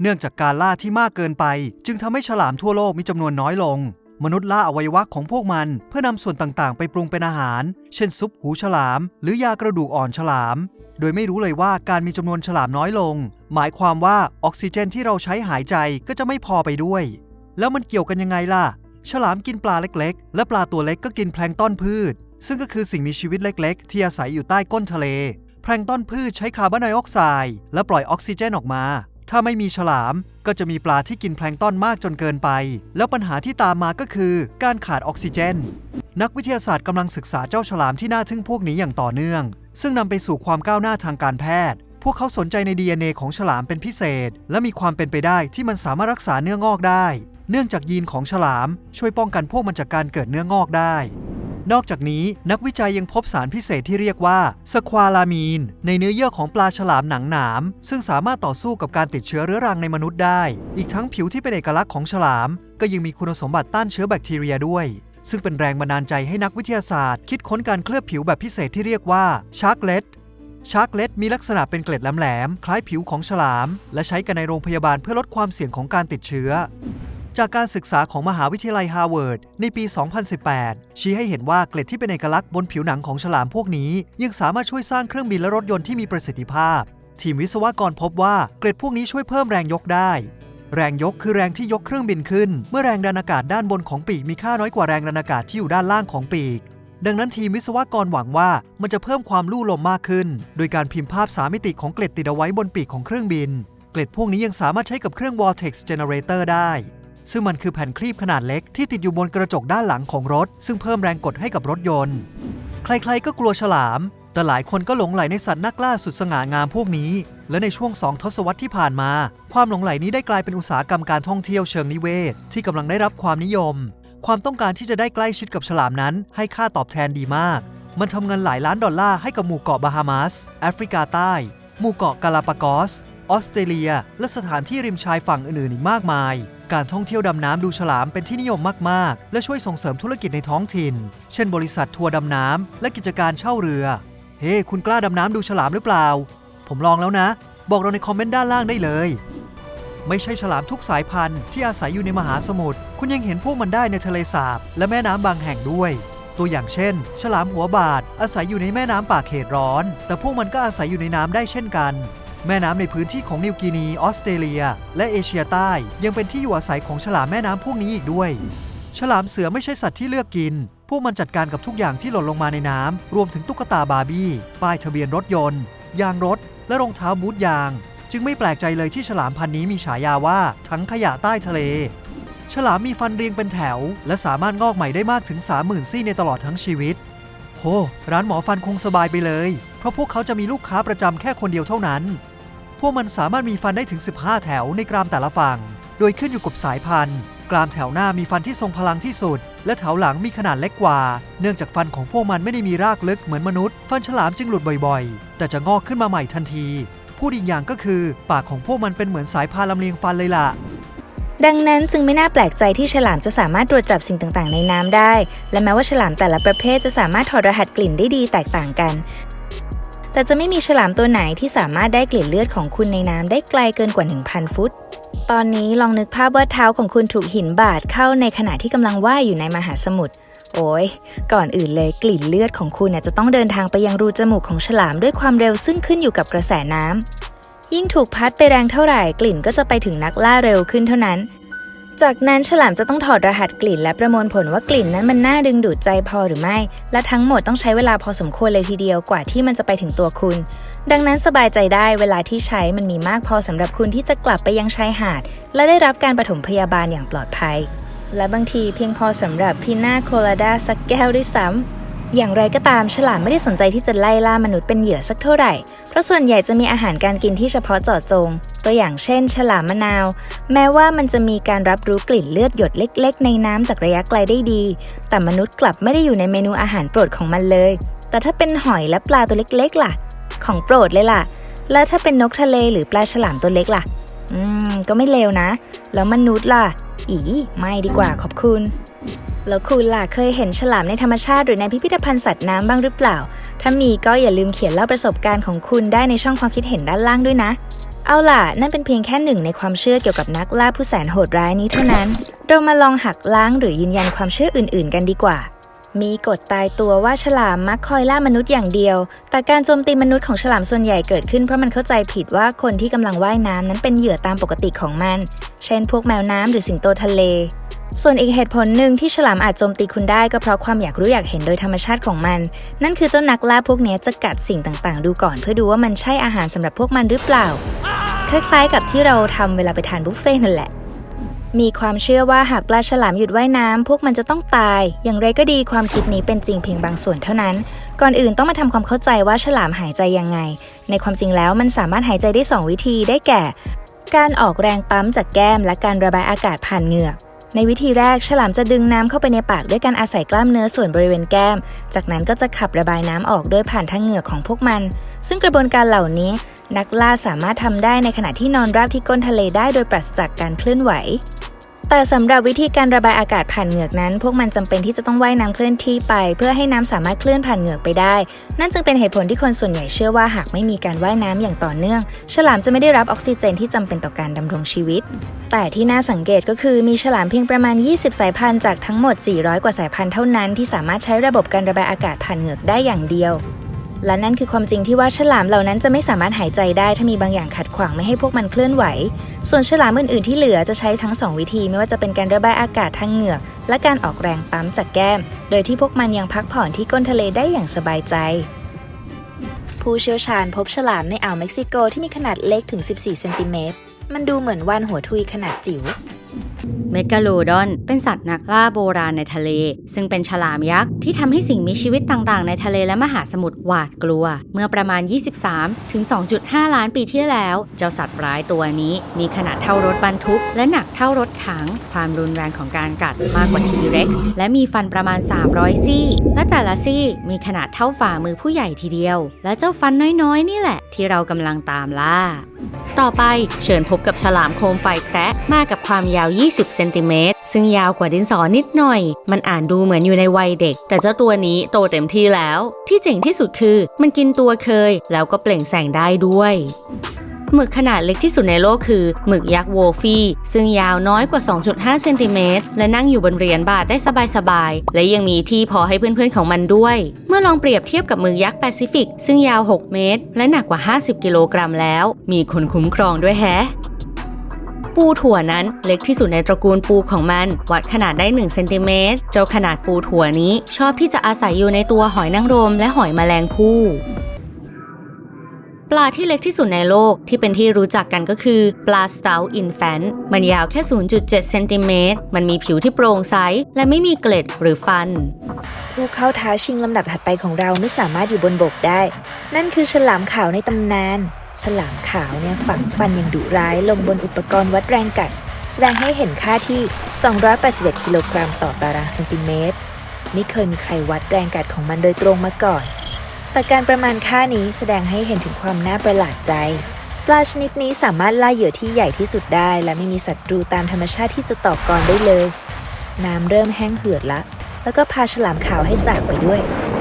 เนื่องจากการล่าที่มากเกินไป จึงทำให้ฉลามทั่วโลกมีจำนวนน้อยลง มนุษย์ล่าอวัยวะของพวกมัน เพื่อนำส่วนต่างๆ ไปปรุงเป็นอาหาร เช่นซุปหูฉลาม หรือยากระดูกอ่อนฉลาม โดยไม่รู้เลยว่าการมีจำนวนฉลามน้อยลง หมายความว่าออกซิเจนที่เราใช้หายใจก็จะไม่พอไปด้วย แล้วมันเกี่ยวกันยังไงล่ะ ฉลามกินปลาเล็กๆ และปลาตัวเล็กก็กินแพลงต้อนพืช ซึ่งก็คือสิ่งมีชีวิตเล็ก ๆ ที่อาศัยอยู่ใต้ก้นทะเล แพลงต้อนพืชใช้คาร์บอนไดออกไซด์และปล่อยออกซิเจนออกมา ถ้าไม่มีฉลาม ก็จะมีปลาที่กินแพลงต้อนมากจนเกินไป แล้วปัญหาที่ตามมาก็คือ การขาดออกซิเจน นักวิทยาศาสตร์กำลังศึกษาเจ้าฉลามที่น่าทึ่งพวกนี้อย่างต่อเนื่อง ซึ่งนำไปสู่ความก้าวหน้าทางการแพทย์ พวกเขาสนใจใน DNA ของฉลามเป็นพิเศษ และมีความเป็นไปได้ที่มันสามารถรักษาเนื้องอกได้ เนื่องจากยีนของฉลาม ช่วยป้องกันพวกมันจากการเกิดเนื้องอกได้ นอกจากนี้นักวิจัยยังพบสารพิเศษที่เรียกว่าสควาลามีน ในเนื้อเยื่อของปลาฉลามหนังหนาม ซึ่งสามารถต่อสู้กับการติดเชื้อเรื้อรังในมนุษย์ได้ อีกทั้งผิวที่เป็นเอกลักษณ์ของฉลาม ก็ยังมีคุณสมบัติต้านเชื้อแบคทีเรียด้วย ซึ่งเป็นแรงบันดาลใจให้นักวิทยาศาสตร์ คิดค้นการเคลือบผิวแบบพิเศษที่เรียกว่าชาร์กเลตชาร์กเลตมีลักษณะเป็นเกล็ดแหลมๆคล้ายผิวของฉลาม และใช้กันในโรงพยาบาลเพื่อลดความเสี่ยงของการติดเชื้อ จากการศึกษาของมหาวิทยาลัยฮาร์วาร์ดในปี 2018 ชี้ให้เห็นว่าเกล็ดที่เป็นเอกลักษณ์บนผิวหนังของฉลามพวกนี้ ยังสามารถช่วยสร้างเครื่องบินและรถยนต์ที่มีประสิทธิภาพ ทีมวิศวกรพบว่าเกล็ดพวกนี้ช่วยเพิ่มแรงยกได้ แรงยกคือแรงที่ยกเครื่องบินขึ้น เมื่อแรงดันอากาศด้านบนของปีกมีค่าน้อยกว่าแรงดันอากาศที่อยู่ด้านล่างของปีก ดังนั้นทีมวิศวกรหวังว่ามันจะเพิ่มความลู่ลมมากขึ้น โดยการพิมพ์ภาพสามมิติของเกล็ดติดเอาไว้บนปีกของเครื่องบิน เกล็ดพวกนี้ยังสามารถใช้กับเครื่อง vortex generator ได้ ซึ่งมันคือแผ่นคลีบขนาดเล็กที่ติดอยู่บนกระจกด้านหลังของรถ ซึ่งเพิ่มแรงกดให้กับรถยนต์ ใครๆก็กลัวฉลาม แต่หลายคนก็หลงไหลในสัตว์นักล่าสุดสง่างามพวกนี้ และในช่วง2ทศวรรษที่ผ่านมา ความหลงไหลนี้ได้กลายเป็นอุตสาหกรรมการท่องเที่ยวเชิงนิเวศ ที่กำลังได้รับความนิยม ความต้องการที่จะได้ใกล้ชิดกับฉลามนั้น ให้ค่าตอบแทนดีมาก มันทำเงินหลายล้านดอลลาร์ให้กับหมู่เกาะบาฮามาสแอฟริกาใต้ หมู่เกาะกาลาปากอสออสเตรเลีย และสถานที่ริมชายฝั่งอื่นๆอีกมากมาย การท่องเที่ยวดำน้ำดูฉลามเป็นที่นิยมมาก ๆ และช่วยส่งเสริมธุรกิจในท้องถิ่น เช่น บริษัททัวร์ดำน้ำและกิจการเช่าเรือ เฮ้คุณกล้าดำน้ำดูฉลามหรือเปล่า ผมลองแล้วนะ บอกเราในคอมเมนต์ด้านล่างได้เลย ไม่ใช่ฉลามทุกสายพันธุ์ที่อาศัยอยู่ในมหาสมุทร คุณยังเห็นพวกมันได้ในทะเลสาบและแม่น้ำบางแห่งด้วย ตัวอย่างเช่น ฉลามหัวบาดอาศัยอยู่ในแม่น้ำปากเขตร้อน แต่พวกมันก็อาศัยอยู่ในน้ำได้เช่นกัน แม่น้ำในพื้นที่ของนิวกินี ออสเตรเลีย และเอเชียใต้ ยังเป็นที่อยู่อาศัยของฉลามแม่น้ำพวกนี้อีกด้วย ฉลามเสือไม่ใช่สัตว์ที่เลือกกิน พวกมันจัดการกับทุกอย่างที่หล่นลงมาในน้ำ รวมถึงตุ๊กตาบาร์บี้ ป้ายทะเบียนรถยนต์ ยางรถ และรองเท้าบูทยาง จึงไม่แปลกใจเลยที่ฉลามพันธุ์นี้มีฉายาว่าทั้งขยะใต้ทะเล ฉลามมีฟันเรียงเป็นแถว และสามารถงอกใหม่ได้มากถึง 30,000ซี่ในตลอดทั้งชีวิตโหร้านหมอฟันคงสบายไปเลย เพราะพวกเขาจะมีลูกค้าประจำแค่คนเดียวเท่านั้น พวกมันสามารถมีฟันได้ถึง 15 แถวในกรามแต่ละฝั่ง โดยขึ้นอยู่กับสายพันธุ์ กรามแถวหน้ามีฟันที่ทรงพลังที่สุด และแถวหลังมีขนาดเล็กกว่า เนื่องจากฟันของพวกมันไม่ได้มีรากลึกเหมือนมนุษย์ ฟันฉลามจึงหลุดบ่อยๆ แต่จะงอกขึ้นมาใหม่ทันที พูดอีกอย่างก็คือ ปากของพวกมันเป็นเหมือนสายพานลำเลียงฟันเลยล่ะดังนั้นจึงไม่น่าแปลกใจที่ฉลามจะสามารถตรวจจับสิ่งต่างๆ ในน้ำได้ และแม้ว่าฉลามแต่ละประเภทจะสามารถถอดรหัสกลิ่นได้ดีแตกต่างกัน แต่จะไม่มีฉลามตัวไหนที่สามารถได้กลิ่นเลือดของคุณในน้ำได้ไกลเกินกว่า 1,000 ฟุต ตอนนี้ลองนึกภาพว่าเท้าของคุณถูกหินบาดเข้าในขณะที่กำลังว่ายอยู่ในมหาสมุทร โอ้ย ก่อนอื่นเลยกลิ่นเลือดของคุณเนี่ยจะต้องเดินทางไปยังรูจมูกของฉลามด้วยความเร็วซึ่งขึ้นอยู่กับกระแสน้ำยิ่งถูกพัดไปแรงเท่าไหร่กลิ่นก็จะไปถึงนักล่าเร็วขึ้นเท่านั้น จากนั้นฉลามจะต้องถอดรหัสกลิ่น และประมวลผลว่ากลิ่นนั้นมันน่าดึงดูดใจพอหรือไม่ และทั้งหมดต้องใช้เวลาพอสมควรเลยทีเดียวกว่าที่มันจะไปถึงตัวคุณ ดังนั้นสบายใจได้เวลาที่ใช้มันมีมากพอสำหรับคุณที่จะกลับไปยังชายหาด และได้รับการปฐมพยาบาลอย่างปลอดภัย และบางทีเพียงพอสำหรับพิน่าโคลาดาสักแก้วด้วยซ้ำ อย่างไรก็ตามฉลามไม่ได้สนใจที่จะไล่ล่ามนุษย์เป็นเหยื่อสักเท่าไหร่ เพราะส่วนใหญ่จะมีอาหารการกินที่เฉพาะเจาะจง ตัวอย่างเช่น ฉลามมะนาว แม้ว่ามันจะมีการรับรู้กลิ่นเลือดหยดเล็ก ๆ ในน้ำจากระยะไกลได้ดี แต่มนุษย์กลับไม่ได้อยู่ในเมนูอาหารโปรดของมันเลย แต่ถ้าเป็นหอยและปลาตัวเล็ก ๆ ล่ะ ของโปรดเลยล่ะ แล้วถ้าเป็นนกทะเลหรือปลาฉลามตัวเล็กล่ะ อืม ก็ไม่เลวนะ แล้วมนุษย์ล่ะ อีไม่ดีกว่าขอบคุณ แล้วคุณล่ะเคยเห็นฉลามในธรรมชาติหรือในพิพิธภัณฑ์สัตว์น้ำบ้างหรือเปล่า ถ้ามีก็อย่าลืมเขียนเล่าประสบการณ์ของคุณได้ในช่องความคิดเห็นด้านล่างด้วยนะ เอาล่ะ นั่นเป็นเพียงแค่หนึ่งในความเชื่อเกี่ยวกับนักล่าผู้แสนโหดร้ายนี้เท่านั้น เรามาลองหักล้างหรือยืนยันความเชื่ออื่น ๆ กันดีกว่ามีกฎตายตัวว่าฉลามมักคอยล่ามนุษย์อย่างเดียว แต่การโจมตีมนุษย์ของฉลามส่วนใหญ่เกิดขึ้นเพราะมันเข้าใจผิดว่าคนที่กำลังว่ายน้ำนั้นเป็นเหยื่อตามปกติของมัน เช่น พวกแมวน้ำหรือสิงโตทะเล ส่วนอีกเหตุผลหนึ่งที่ฉลามอาจโจมตีคุณได้ก็เพราะความอยากรู้อยากเห็นโดยธรรมชาติของมัน นั่นคือเจ้านักล่าพวกนี้จะกัดสิ่งต่างๆ ดูก่อนเพื่อดูว่ามันใช่อาหารสำหรับพวกมันหรือเปล่า คล้ายๆ กับที่เราทำเวลาไปทานบุฟเฟ่ต์นั่นแหละ มีความเชื่อว่าหากปลาฉลามหยุดว่ายน้ำพวกมันจะต้องตาย อย่างไรก็ดีความคิดนี้เป็นจริงเพียงบางส่วนเท่านั้น ก่อนอื่นต้องมาทำความเข้าใจว่าฉลามหายใจยังไง ในความจริงแล้วมันสามารถหายใจได้ 2 วิธีได้แก่ การออกแรงปั๊มจากแก้มและการระบายอากาศผ่านเหงือก ในวิธีแรกฉลามจะดึงน้ำเข้าไปในปากด้วยการอาศัยกล้ามเนื้อส่วนบริเวณแก้ม จากนั้นก็จะขับระบายน้ำออกโดยผ่านทางเหงือกของพวกมัน ซึ่งกระบวนการเหล่านี้ นักล่าสามารถทำได้ในขณะที่นอนราบที่ก้นทะเลได้โดยปราศจากการเคลื่อนไหว แต่สำหรับวิธีการระบายอากาศผ่านเหงือกนั้น พวกมันจำเป็นที่จะต้องว่ายน้ำเคลื่อนที่ไป เพื่อให้น้ำสามารถเคลื่อนผ่านเหงือกไปได้ นั่นจึงเป็นเหตุผลที่คนส่วนใหญ่เชื่อว่าหากไม่มีการว่ายน้ำอย่างต่อเนื่อง ฉลามจะไม่ได้รับออกซิเจนที่จำเป็นต่อการดำรงชีวิต แต่ที่น่าสังเกตก็คือมีฉลามเพียงประมาณ 20 สายพันธุ์จากทั้งหมด 400 กว่าสายพันธุ์เท่านั้นที่สามารถใช้ระบบการระบายอากาศผ่านเหงือกได้อย่างเดียว และนั่นคือความจริงที่ว่าฉลามเหล่านั้นจะไม่สามารถหายใจได้ถ้ามีบางอย่างขัดขวางไม่ให้พวกมันเคลื่อนไหว ส่วนฉลามอื่นๆที่เหลือจะใช้ทั้ง 2 วิธี ไม่ว่าจะเป็นการระบายอากาศทางเหงือก และการออกแรงปั๊มจากแก้ม โดยที่พวกมันยังพักผ่อนที่ก้นทะเลได้อย่างสบายใจ ผู้เชี่ยวชาญพบฉลามในอ่าวเม็กซิโกที่มีขนาดเล็กถึง 14 เซนติเมตร มันดูเหมือนว่านหัวทุยขนาดจิ๋ว เมกาโลดอน เป็นสัตว์นักล่าโบราณในทะเล ซึ่งเป็นฉลามยักษ์ที่ทำให้สิ่งมีชีวิตต่างๆ ในทะเลและมหาสมุทรหวาดกลัว เมื่อประมาณ 23 ถึง 2.5 ล้านปีที่แล้ว เจ้าสัตว์ร้ายตัวนี้ มีขนาดเท่ารถบรรทุก และหนักเท่ารถถัง ความรุนแรงของการกัดมากกว่าทีเร็กซ์และมีฟันประมาณ 300 ซี่ และแต่ละซี่มีขนาดเท่าฝ่ามือผู้ใหญ่ทีเดียว และเจ้าฟันน้อยๆ นี่แหละ ที่เรากำลังตามล่าต่อไปเชิญพบกับฉลามโคมไฟแคระมากับความยาว 20 เซนติเมตร ซึ่งยาวกว่าดินสอนิดหน่อย มันอ่านดูเหมือนอยู่ในวัยเด็ก แต่เจ้าตัวนี้โตเต็มที่แล้ว ที่เจ๋งที่สุดคือ มันกินตัวเคย แล้วก็เปล่งแสงได้ด้วย หมึกขนาดเล็กที่สุดในโลกคือ หมึกยักษ์โวฟี่ ซึ่งยาวน้อยกว่า 2.5 เซนติเมตรและนั่งอยู่บนเหรียญบาทได้สบายๆ และยังมีที่พอให้เพื่อนๆของมันด้วย เมื่อลองเปรียบเทียบกับหมึกยักษ์แปซิฟิก ซึ่งยาว 6 เมตร และหนักกว่า 50 กิโลกรัมแล้ว มีคนคุ้มครองด้วยแฮะปูถั่วนั้นเล็กที่สุดในตระกูลปูของมัน วัดขนาดได้1เซนติเมตรเจ้าขนาดปูถั่วนี้ชอบที่จะอาศัยอยู่ในตัวหอยนางรมและหอยแมลงภู่ ปลาที่เล็กที่สุดในโลกที่เป็นที่รู้จักกันก็คือ ปลาสตา t อินแฟนมันยาวแค่ 0.7 เซนติเมตร มันมีผิวที่โปร่งใส และไม่มีเกล็ดหรือฟัน ผู้เข้าท้าชิงลำดับถัดไปของเราไม่สามารถอยู่บนบกได้ นั่นคือฉลามขาวในตำนาน ฉลามขาวเนี่ยฝังฟันอย่างดุร้ายลงบนอุปกรณ์วัดแรงกัด แสดงให้เห็นค่าที่ 281กิโลกรัมต่อตารางเซนติเมตร ไม่เคยมีใครวัดแรงกัดของมันโดยตรงมาก่อน แต่การประมาณค่านี้แสดงให้เห็นถึงความน่าประหลาดใจ ปลาชนิดนี้สามารถล่าเหยื่อที่ใหญ่ที่สุดได้ และไม่มีศัตรูตามธรรมชาติที่จะต่อกรได้เลย น้ำเริ่มแห้งเหือดละ แล้วก็พาฉลามขาวให้จากไปด้วย